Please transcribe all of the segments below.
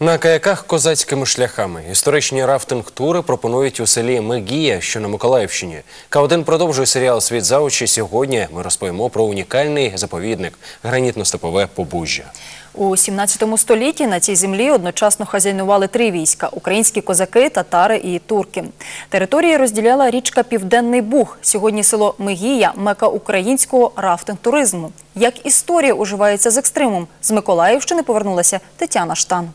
На каяках козацькими шляхами історичні рафтинг-тури пропонують у селі Мегія, що на Миколаївщині. К1 продовжує серіал Світ за очі. Сьогодні ми розповімо про унікальний заповідник гранітно-степове побужжя. У 17 столітті на цій землі одночасно хазяйнували три війська – українські козаки, татари і турки. Території розділяла річка Південний Буг. Сьогодні село Мегія – мека українського рафтинг-туризму. Як історія уживається з екстримом? З Миколаївщини повернулася Тетяна Штан.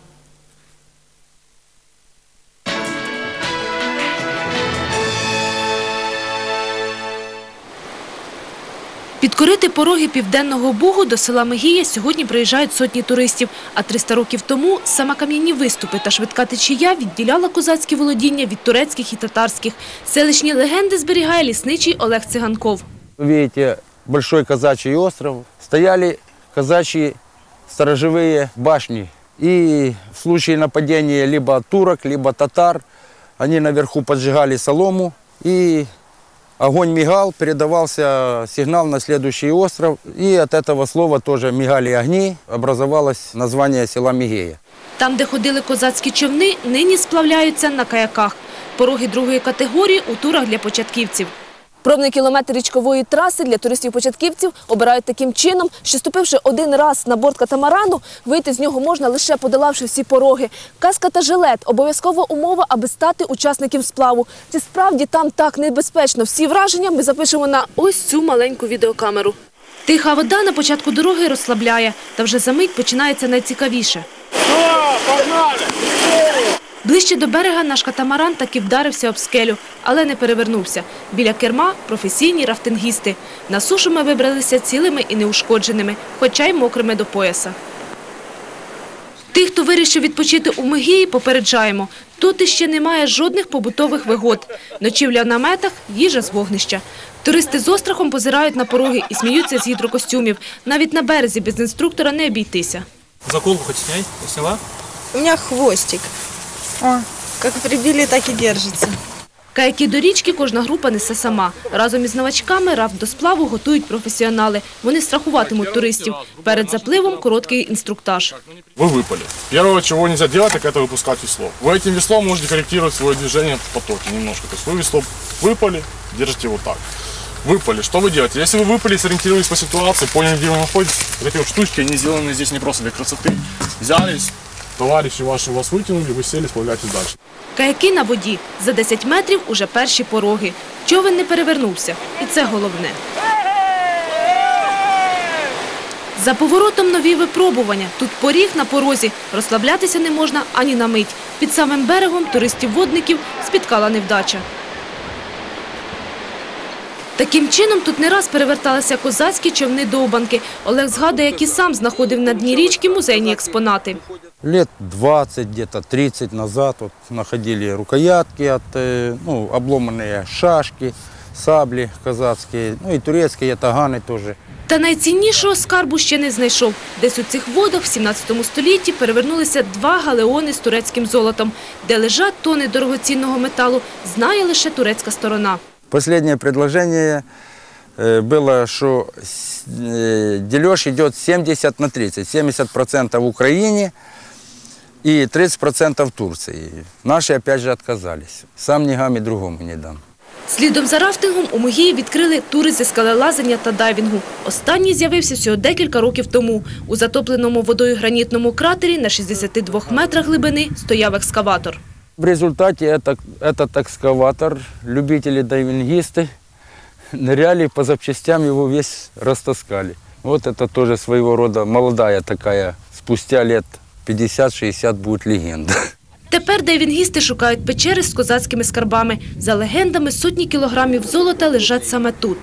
Підкорити пороги Південного Бугу до села Мегія сьогодні приїжджають сотні туристів. А 300 років тому саме кам'яні виступи та швидка течія відділяла козацькі володіння від турецьких і татарських. Селищні легенди зберігає лісничий Олег Циганков. Вы видите большой казачий остров. Стояли казачьи сторожевые башни. И в случае нападения либо турок, либо татар, они наверху поджигали солому. И огонь мигал, передавался сигнал на следующий остров. И от этого слова тоже мигали огни. Образовалось название села Мигея. Там, де ходили козацькі човни, нині сплавляються на каяках. Пороги другої категорії у турах для початківців. Пробний кілометр річкової траси для туристів-початківців обирають таким чином, що ступивши один раз на борт катамарану, вийти з нього можна лише подолавши всі пороги. Каска та жилет – обов'язкова умова, аби стати учасником сплаву. Чи справді там так небезпечно? Всі враження ми запишемо на ось цю маленьку відеокамеру. Тиха вода на початку дороги розслабляє, та вже за мить починається найцікавіше. Ближче до берега наш катамаран таки вдарився об скелю, але не перевернувся. Біля керма – професійні рафтингісти. На сушу ми вибралися цілими і неушкодженими, хоча й мокрими до пояса. Тих, хто вирішив відпочити у Мегії, попереджаємо. Тут іще немає жодних побутових вигод. Ночівля в наметах, їжа з вогнища. Туристи з острахом позирають на пороги і сміються з гідрокостюмів. Навіть на березі без інструктора не обійтися. Заколку хоть снять? Сняла? У меня хвостик. О, как прибили, так и держится. Каяки до річки кожна група несе сама. Разом із новачками рафт до сплаву готують професіонали. Вони страхуватимуть туристів. Перед запливом короткий інструктаж. Вы выпали. Первого, чего нельзя делать, так это выпускать весло. Вы этим веслом можете корректировать свое движение в потоке немножко. То есть вы весло выпали, держите вот так. Выпали. Что вы делаете? Если вы выпали, сориентировались по ситуации, поняли, где вы находитесь, вот эти вот штучки, они сделаны здесь не просто для красоты. Взялись, товарищи ваши вас вытянули, вы сели, сплавляйтесь дальше. Каяки на воді. За 10 метрів уже перші пороги. Човен не перевернувся. І це головне. За поворотом нові випробування. Тут поріг на порозі. Розслаблятися не можна ані на мить. Під самим берегом туристів-водників спіткала невдача. Таким чином тут не раз переверталися козацькі човни-довбанки. Олег згадує, як і сам знаходив на дні річки музейні експонати Лет 20, где-то 30 назад вот, находили рукоятки, от, э, ну, обломанные шашки, сабли казацкие, ну и турецкие таганы тоже. Та найціннішого скарбу ще не знайшов. Десь у цих водах в 17 столітті перевернулися два галеони з турецьким золотом. Де лежать тони дорогоцінного металу, знає лише турецька сторона. Последнее предложение э, было, что с- э, дележ идет 70 на 30. 70% в Украине и 30% в Турции. Наши опять же отказались. Сам ни гамме другому не дам. Слідом за рафтингом у Могії відкрили тури зі скалелазання та дайвінгу. Останній з'явився всього декілька років тому. У затопленому водою гранітному кратері на 62 метрах глибини стояв екскаватор. В результате это, этот экскаватор, любители-дайвингисты, ныряли по запчастям, его весь растаскали. Вот это тоже своего рода молодая такая, спустя лет 50-60 будуть легенда. Тепер дайвінгісти шукають печери з козацькими скарбами. За легендами, сотні кілограмів золота лежать саме тут.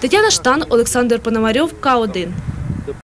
Тетяна Штан, Олександр Пономарьов, К1.